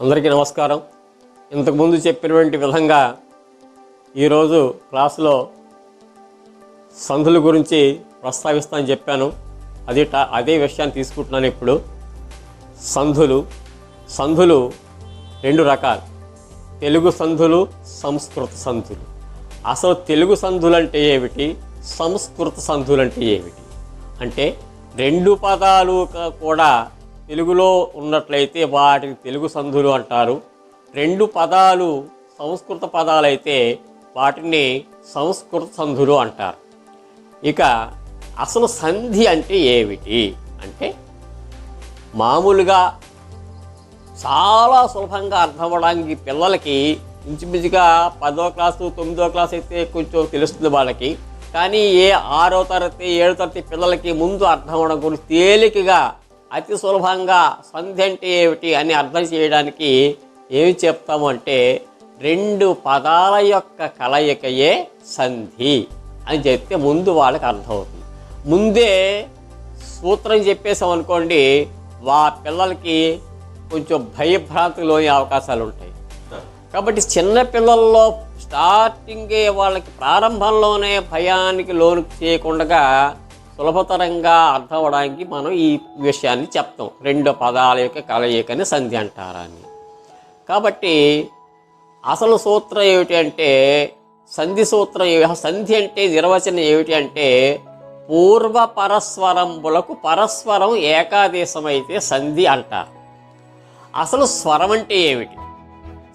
అందరికీ నమస్కారం. ఇంతకుముందు చెప్పినటువంటి విధంగా ఈరోజు క్లాసులో సంధుల గురించి ప్రస్తావిస్తానని చెప్పాను. అది టా- అదే విషయాన్ని తీసుకుంటున్నాను ఇప్పుడు. సంధులు సంధులు రెండు రకాలు. తెలుగు సంధులు సంస్కృత సంధులు. అసలు తెలుగు సంధులు అంటే ఏమిటి? సంస్కృత సంధులు అంటే ఏమిటి? అంటే రెండు పదాలు కూడా తెలుగులో ఉన్నట్లయితే వాటిని తెలుగు సంధులు అంటారు. రెండు పదాలు సంస్కృత పదాలైతే వాటిని సంస్కృత సంధులు అంటారు. ఇక అసలు సంధి అంటే ఏమిటి? అంటే మామూలుగా చాలా సులభంగా అర్థం అవ్వడానికి పిల్లలకి ఇంచుమించుగా పదో క్లాసు తొమ్మిదో క్లాస్ అయితే కొంచెం తెలుస్తుంది వాళ్ళకి. కానీ ఏ ఆరో తరగతి ఏడో తరగతి పిల్లలకి ముందు అర్థం అవ్వడం గురించి తేలికగా అతి సులభంగా సంధి అంటే ఏమిటి అని అర్థం చేయడానికి ఏమి చెప్తాము అంటే రెండు పదాల యొక్క కలయికయే సంధి అని చెప్తే ముందు వాళ్ళకి అర్థమవుతుంది. ముందే సూత్రం చెప్పేసాం అనుకోండి వా పిల్లలకి కొంచెం భయభ్రాంతికి లోని అవకాశాలు ఉంటాయి. కాబట్టి చిన్న పిల్లల్లో స్టార్టింగే వాళ్ళకి ప్రారంభంలోనే భయానికి లోను చేయకుండా సులభతరంగా అర్థం అవడానికి మనం ఈ విషయాన్ని చెప్తాం. రెండు పదాల యొక్క కలయికని సంధి అంటారని కాబట్టి అసలు సూత్రం ఏమిటి అంటే సంధి సూత్రం సంధి అంటే నిర్వచనం ఏమిటి అంటే పూర్వ పరస్వరంబులకు పరస్వరం ఏకాదేశమైతే సంధి అంటారు. అసలు స్వరం అంటే ఏమిటి?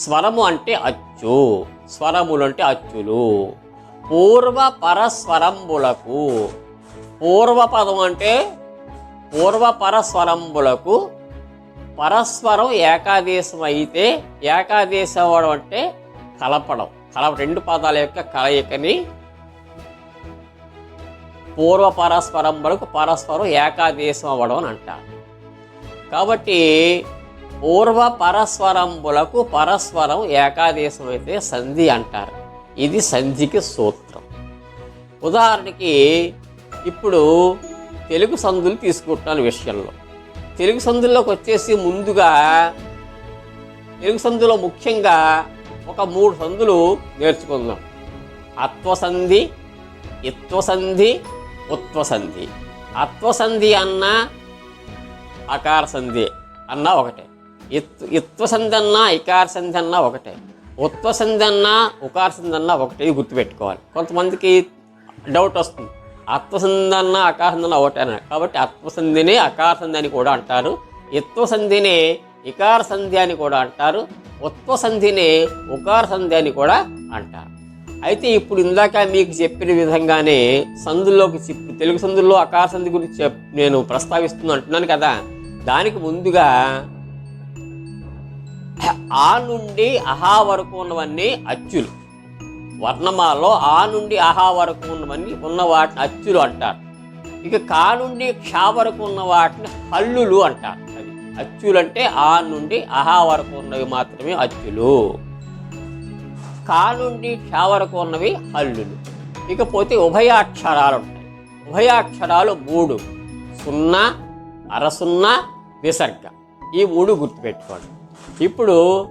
స్వరము అంటే అచ్చు స్వరములు అంటే అచ్చులు. పూర్వ పరస్వరంబులకు పూర్వపదం అంటే పూర్వ పరస్వరంబులకు పరస్పరం ఏకాదేశం అయితే ఏకాదేశం అవ్వడం అంటే కలపడం. కలప రెండు పదాల యొక్క కలయికని పూర్వ పరస్పరం పరస్పరం ఏకాదేశం అవ్వడం అని అంటారు. కాబట్టి పూర్వ పరస్వరంబులకు పరస్పరం ఏకాదేశం అయితే సంధి అంటారు. ఇది సంధికి సూత్రం. ఉదాహరణకి ఇప్పుడు తెలుగు సంధులు తీసుకుంటున్నాను విషయంలో. తెలుగు సందుల్లోకి వచ్చేసి ముందుగా తెలుగు సందులో ముఖ్యంగా ఒక మూడు సందులు నేర్చుకుందాం. అత్వసంధి ఇత్వసంధి ఉత్వసంధి. అత్వసంధి అన్న అకార సంధి అన్న ఒకటే. ఇత్ ఇత్వసంధి అన్న ఇకార సంధి అన్న ఒకటే. ఉత్వసంధి అన్న ఉకార సంధి అన్న ఒకటే గుర్తుపెట్టుకోవాలి. కొంతమందికి డౌట్ వస్తుంది. అత్వసంధన్న ఒకటేనా సంధి అన్న ఒకటే కాబట్టి అత్వసంధిని అకార సంధి అని కూడా అంటారు. ఎత్వసంధిని ఇకార సంధి అని కూడా అంటారు. ఉత్వసంధిని ఉకార సంధి అని కూడా అంటారు. అయితే ఇప్పుడు ఇందాక మీకు చెప్పిన విధంగానే సందుల్లోకి చెప్పి తెలుగు సందుల్లో అకార సంధి గురించి చెప్ నేను ప్రస్తావిస్తున్నా అంటున్నాను కదా. దానికి ముందుగా ఆ నుండి అహా వరకు ఉన్నవన్నీ అచ్చులు. వర్ణమాలలో ఆ నుండి అహా వరకు ఉన్నవన్నీ ఉన్న వాటిని అచ్చులు అంటారు. ఇక కా నుండి క్షా వరకు ఉన్న వాటిని హల్లులు అంటారు. అది అచ్చులు అంటే ఆ నుండి అహా వరకు ఉన్నవి మాత్రమే అచ్చులు. కా నుండి క్షా వరకు ఉన్నవి హల్లులు. ఇకపోతే ఉభయాక్షరాలు ఉంటాయి. ఉభయాక్షరాలు మూడు. సున్నా అరసున్నా విసర్గ. ఈ మూడు గుర్తుపెట్టుకోండి. ఇప్పుడు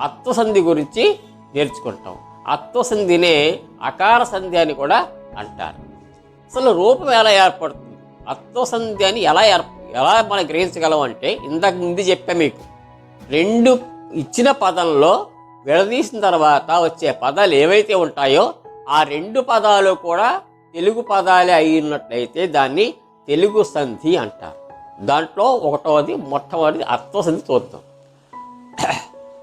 అత్వసంధి గురించి నేర్చుకుంటాం. అత్వసంధినే అకార సంధి అని కూడా అంటారు. అసలు రూపం ఎలా ఏర్పడుతుంది? అత్వసంధి అని ఎలా ఏర్ప ఎలా మనం గ్రహించగలం అంటే ఇందాక ముందు చెప్పా మీకు. రెండు ఇచ్చిన పదంలో విడదీసిన తర్వాత వచ్చే పదాలు ఏవైతే ఉంటాయో ఆ రెండు పదాలు కూడా తెలుగు పదాలే అయినట్లయితే దాన్ని తెలుగు సంధి అంటారు. దాంట్లో ఒకటవది మొట్టమొదటి అత్వసంధి చూద్దాం.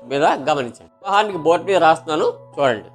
మీద గమనించండి. వివాహానికి బోర్డు మీద రాస్తున్నాను చూడండి.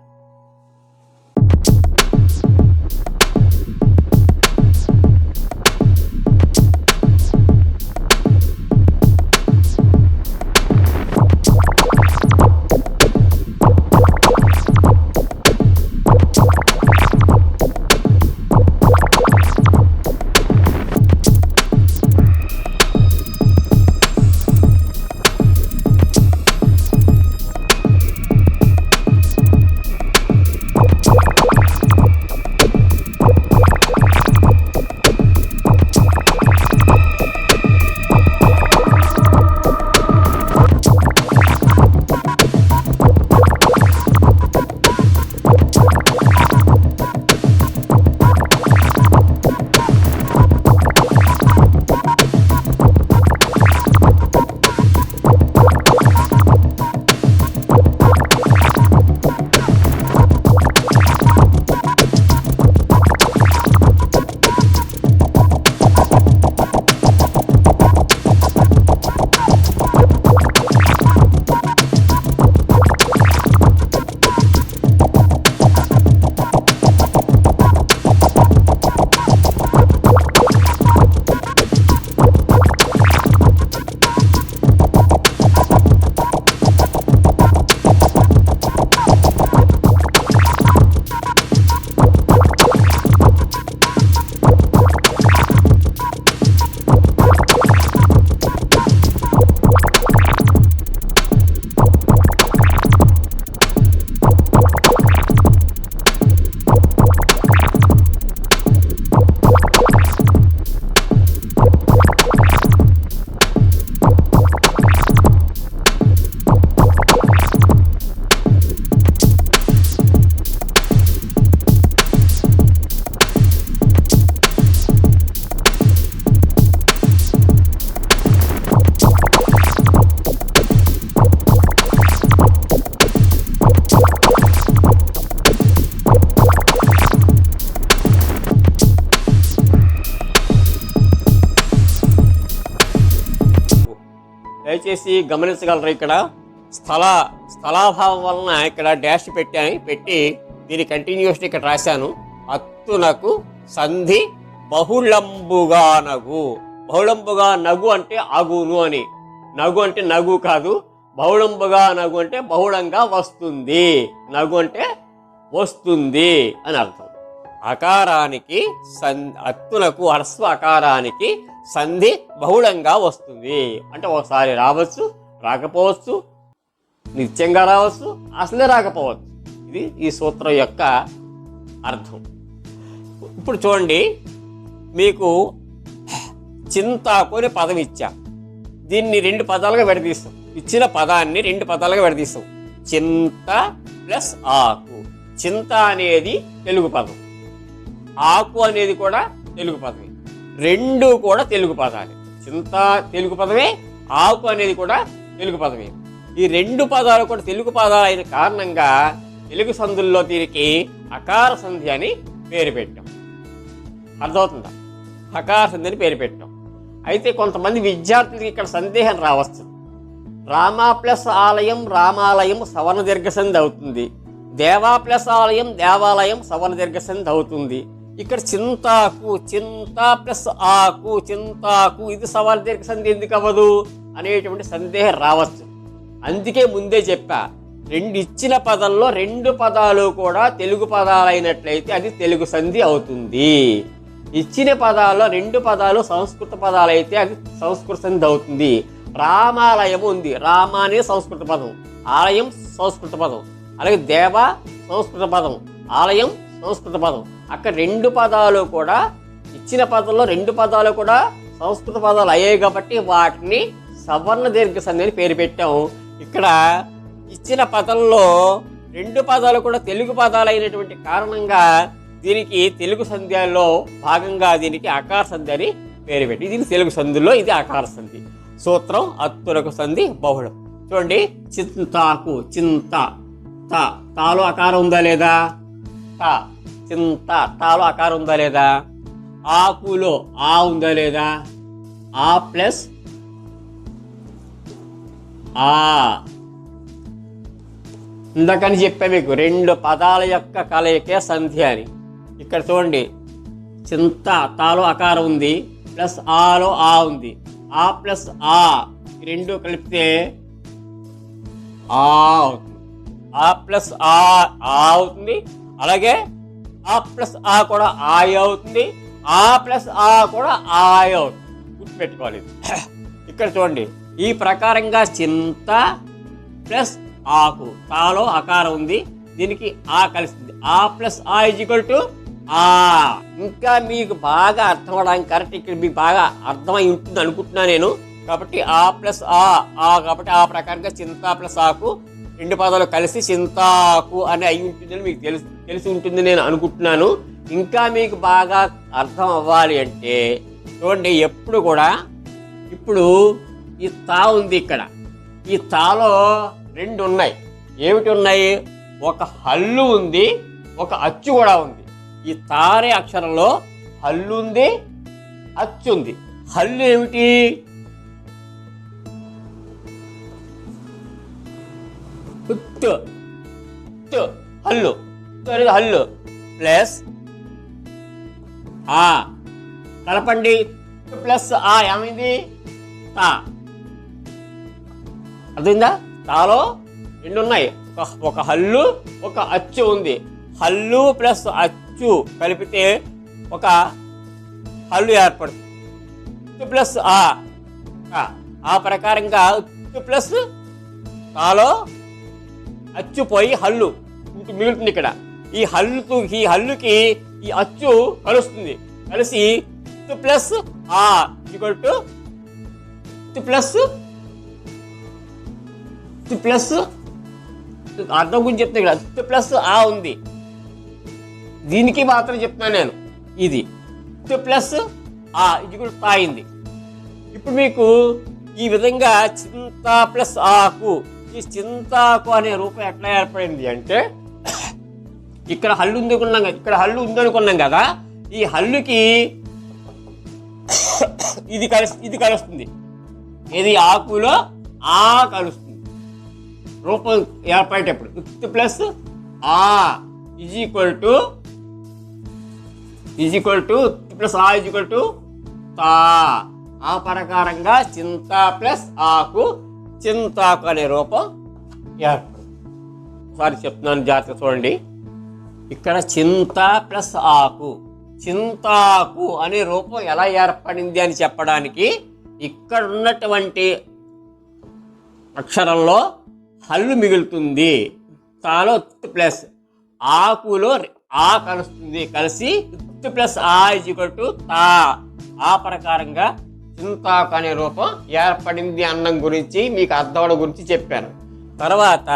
దయచేసి గమనించగలరు ఇక్కడ. స్థల స్థలాభావం వలన ఇక్కడ డాష్ పెట్టాను పెట్టి దీని కంటిన్యూషన్ ఇక్కడ రాశాను. అత్తునకు సంధి బహుళంబుగా నగు. బహుళంబుగా నగు అంటే అగును అని. నగు అంటే నగు కాదు. బహుళంబుగా నగు అంటే బహుళంగా వస్తుంది. నగు అంటే వస్తుంది అని అర్థం. అకారానికి సన్ అత్తులకు హ్రస్వ అకారానికి సంధి బహుళంగా వస్తుంది. అంటే ఒకసారి రావచ్చు రాకపోవచ్చు నిత్యంగా రావచ్చు అసలే రాకపోవచ్చు. ఇది ఈ సూత్రం యొక్క అర్థం. ఇప్పుడు చూడండి మీకు చింతాకు అనే పదం ఇచ్చా. దీన్ని రెండు పదాలుగా విడదీస్తాం. ఇచ్చిన పదాన్ని రెండు పదాలుగా విడదీస్తాం. చింత ప్లస్ ఆకు. చింత అనేది తెలుగు పదం. ఆకు అనేది కూడా తెలుగు పదమే. రెండు కూడా తెలుగు పదాలే. చింత తెలుగు పదమే ఆకు అనేది కూడా తెలుగు పదమే. ఈ రెండు పదాలు కూడా తెలుగు పదాలు అయిన కారణంగా తెలుగు సంధుల్లో దీనికి అకార సంధి అని పేరు పెట్టాం. అర్థమవుతుందా? అకార సంధి అని పేరు పెట్టాం. అయితే కొంతమంది విద్యార్థులకి ఇక్కడ సందేహం రావచ్చు. రామా ప్లస్ ఆలయం రామాలయం సవర్ణ దీర్ఘసంధి అవుతుంది. దేవా ప్లస్ ఆలయం దేవాలయం సవర్ణ దీర్ఘసంధి అవుతుంది. ఇక్కడ చింతాకు చింత ప్లస్ ఆకు చింతాకు ఇది సవాల్ దీర్ఘ సంధి ఎందుకు అవ్వదు అనేటువంటి సందేహం రావచ్చు. అందుకే ముందే చెప్పా రెండు ఇచ్చిన పదంలో రెండు పదాలు కూడా తెలుగు పదాలైనట్లయితే అది తెలుగు సంధి అవుతుంది. ఇచ్చిన పదాల్లో రెండు పదాలు సంస్కృత పదాలైతే అది సంస్కృత సంధి అవుతుంది. రామాలయం ఉంది. రామ అనే సంస్కృత పదం. ఆలయం సంస్కృత పదం. అలాగే దేవ సంస్కృత పదం. ఆలయం సంస్కృత పదం. అక్కడ రెండు పదాలు కూడా ఇచ్చిన పదంలో రెండు పదాలు కూడా సంస్కృత పదాలు అయ్యాయి కాబట్టి వాటిని సవర్ణ దీర్ఘ సంధి అని పేరు పెట్టాము. ఇక్కడ ఇచ్చిన పదంలో రెండు పదాలు కూడా తెలుగు పదాలు అయినటువంటి కారణంగా దీనికి తెలుగు సంధ్యాల్లో భాగంగా దీనికి ఆకార సంధి అని పేరు పెట్టి దీని తెలుగు సంధిలో ఇది ఆకార సంధి. సూత్రం అత్తులకు సంధి బహుళం. చూడండి చింతాకు చింత త. తాలో ఆకారం ఉందా లేదా? త చింత. తాలో ఆకారం ఉందా లేదా? ఆకులో ఆ ఉందా లేదా? ఆ ప్లస్ ఆ. ఇందాకని చెప్పా మీకు రెండు పదాల యొక్క కలయికే సంధి అని. ఇక్కడ చూడండి. చింత తాలో అకారం ఉంది ప్లస్ ఆలో ఆ ఉంది. ఆ ప్లస్ ఆ రెండు కలిపితే ఆ అవుతుంది. ఆ ప్లస్ ఆ ఆ అవుతుంది అలాగే ఆ ప్లస్ ఆ కూడా ఆయ అవుతుంది. ఆ ప్లస్ ఆ కూడా ఆయ్ అవుతుంది. గుర్తుపెట్టుకోవాలి. ఇక్కడ చూడండి. ఈ ప్రకారంగా చింత ప్లస్ ఆకు. తాలో అకారం ఉంది. దీనికి ఆ కలిసింది. ఆ ప్లస్ ఆ ఈక్వల్ టు ఆ. ఇంకా మీకు బాగా అర్థం అవడానికి కరెక్ట్ ఇక్కడ మీకు బాగా అర్థమై ఉంటుంది అనుకుంటున్నా నేను. కాబట్టి ఆ ప్లస్ ఆ ఆ కాబట్టి ఆ ప్రకారంగా చింత ప్లస్ ఆకు రెండు పదాలు కలిసి చింతాకు అని అయి ఉంటుందని మీకు తెలుసు తెలిసి ఉంటుంది నేను అనుకుంటున్నాను. ఇంకా మీకు బాగా అర్థం అవ్వాలి అంటే చూడండి ఎప్పుడు కూడా ఇప్పుడు ఈ తా ఉంది ఇక్కడ. ఈ తాలో రెండు ఉన్నాయి. ఏమిటి ఉన్నాయి? ఒక హల్లు ఉంది ఒక అచ్చు కూడా ఉంది. ఈ తారే అక్షరంలో హల్లు ఉంది అచ్చు ఉంది. హల్లు ఏమిటి? ఉత్తు. ఉత్తు. హల్లు. ఉత్తు అనేది హల్లు. ప్లస్ ఆ. కలపండి. ప్లస్ ఆ ఏమైంది? తా. అర్థమైందా? తాలో రెండు ఉన్నాయి. ఒక- ఒక హల్లు ఒక అచ్చు ఉంది. హల్లు ప్లస్ అచ్చు కలిపితే ఒక హల్లు ఏర్పడుతుంది. ప్లస్ ఆ. ఆ, ప్రకారంగా ప్లస్ తాలో అచ్చు పోయి హల్లు మిగులుతుంది ఇక్కడ. ఈ హల్లుకు ఈ హల్లుకి ఈ అచ్చు కలుస్తుంది. కలిసి ప్లస్ ఆ ఈక్వల్ టు ప్లస్ ప్లస్ అర్థం గురించి చెప్తే ఇక్కడ అచ్చు ప్లస్ ఆ ఉంది. దీనికి మాత్రం చెప్తున్నాను నేను. ఇది ప్లస్ ఆ ఇది కూడా తాయింది ఇప్పుడు మీకు ఈ విధంగా చింత ప్లస్ ఆకు ఈ చింతాకు అనే రూపం ఎట్లా ఏర్పడింది అంటే ఇక్కడ హల్లు ఉంది అనుకున్నాం కదా ఇక్కడ హల్లు ఉంది అనుకున్నాం కదా ఈ హల్లుకి ఇది కలిసి ఇది కలుస్తుంది. ఇది ఆకులో ఆ కలుస్తుంది. రూపం ఏర్పడేటప్పుడు. విత్ ప్లస్ ఆ is equal to is equal to plus ఆ ఈజ్ ఈక్వల్ టు తా. ఆ ప్రకారంగా చింత ప్లస్ ఆకు చింతాకు అనే రూపం ఏర్పడుతుంది ఒకసారి చెప్తున్నాను జాగ్రత్త చూడండి. ఇక్కడ చింత ప్లస్ ఆకు. చింతాకు అనే రూపం ఎలా ఏర్పడింది అని చెప్పడానికి ఇక్కడ ఉన్నటువంటి అక్షరంలో హల్లు మిగులుతుంది. తాలో ప్లస్ ఆకులో ఆ కలుస్తుంది. కలిసి ప్లస్ ఆ ఈక్వల్ టు తా. ఆ ప్రకారంగా చింతాకు అనే రూపం ఏర్పడింది అన్నం గురించి మీకు అర్థం గురించి చెప్పాను. తర్వాత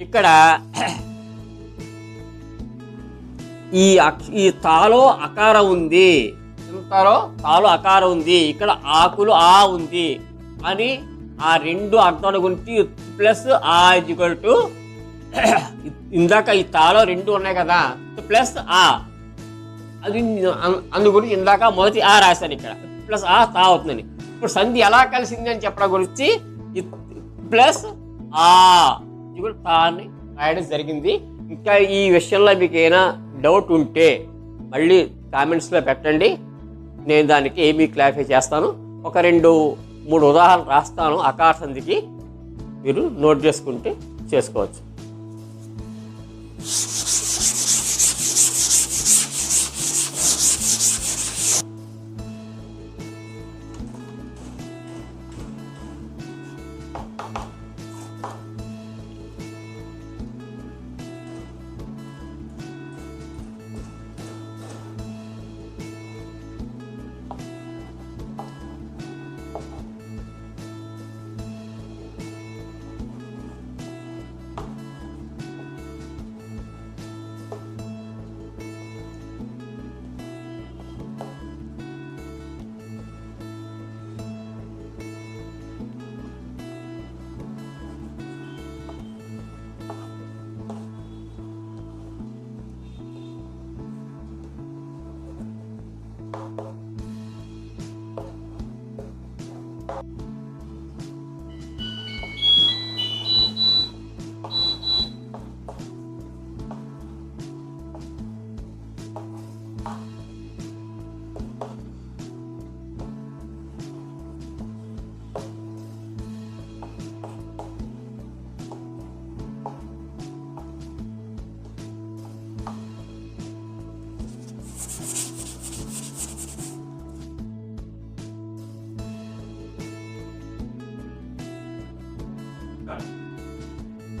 ఇక్కడ ఈ ఈ తాలో అకారం ఉంది. చింతలో తాలో అకారం ఉంది. ఇక్కడ ఆకులు ఆ ఉంది అని ఆ రెండు అర్థాల గురించి ప్లస్ ఆ ఇజ్వల్ టు ఇందాక ఈ తాలో రెండు ఉన్నాయి కదా ప్లస్ ఆ. అది అందు గురించి ఇందాక మొదటి ఆ రాశాను ఇక్కడ. ప్లస్ ఆ తా అవుతుందని. ఇప్పుడు సంధి ఎలా కలిసింది అని చెప్పడం గురించి ప్లస్ ఆ ఇది కూడా తా అని రాయడం జరిగింది. ఇంకా ఈ విషయంలో మీకు ఏమైనా డౌట్ ఉంటే మళ్ళీ కామెంట్స్లో పెట్టండి. నేను దానికి ఏమీ క్లారిఫై చేస్తాను. ఒక రెండు మూడు ఉదాహరణలు రాస్తాను అకార సంధికి. మీరు నోట్ చేసుకుంటే చేసుకోవచ్చు.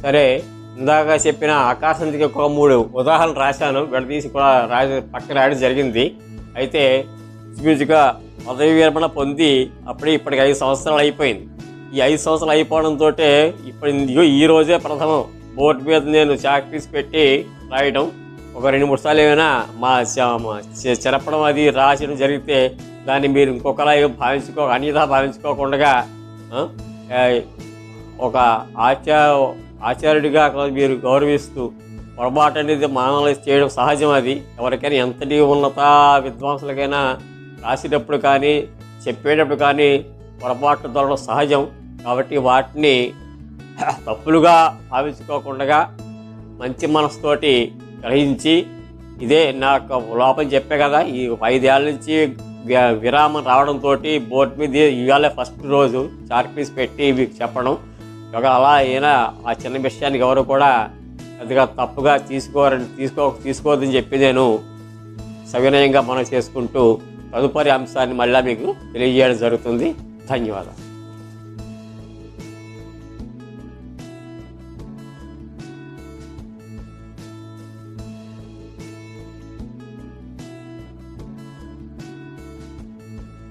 సరే ఇందాక చెప్పిన ఆకాశానికి ఒక మూడు ఉదాహరణలు రాశాను. విడదీసి కూడా రాయ పక్కన రాయడం జరిగింది. అయితే ఇంచుమించుగా పదవి విరమణ పొంది అప్పుడే ఇప్పటికి ఐదు సంవత్సరాలు అయిపోయింది. ఈ ఐదు సంవత్సరాలు అయిపోవడంతో ఇప్పుడు ఈ రోజే ప్రథమం. బోర్డు మీద నేను చాక్ పీస్ పెట్టి రాయడం. ఒక రెండు మూడు సార్లు ఏమైనా మా చ- మా చెరపడం అది రాసడం జరిగితే దాన్ని మీరు ఇంకొకలా భావించుకో అన్యదా భావించుకోకుండా ఒక ఆచార ఆచార్యుడిగా మీరు గౌరవిస్తూ పొరపాటు అనేది మానవులు చేయడం సహజం అది. ఎవరికైనా ఎంతటి ఉన్నత విద్వాంసులకైనా రాసేటప్పుడు కానీ చెప్పేటప్పుడు కానీ పొరపాటు దొరకడం సహజం. కాబట్టి వాటిని తప్పులుగా భావించుకోకుండా మంచి మనసుతోటి గ్రహించి ఇదే నాకు లోపల చెప్పే కదా ఈ ఐదేళ్ళ నుంచి విరామం రావడంతో బోర్డు మీద ఇవాళ ఫస్ట్ రోజు చార్ట్ పీస్ పెట్టి మీకు చెప్పడం. ఒక అలా అయినా ఆ చిన్న విషయానికి ఎవరు కూడా పెద్దగా తప్పుగా తీసుకోరని తీసుకో తీసుకోవద్దని చెప్పి నేను సవినయంగా మనం చేసుకుంటూ తదుపరి అంశాన్ని మళ్ళీ మీకు తెలియజేయడం జరుగుతుంది. ధన్యవాదాలు.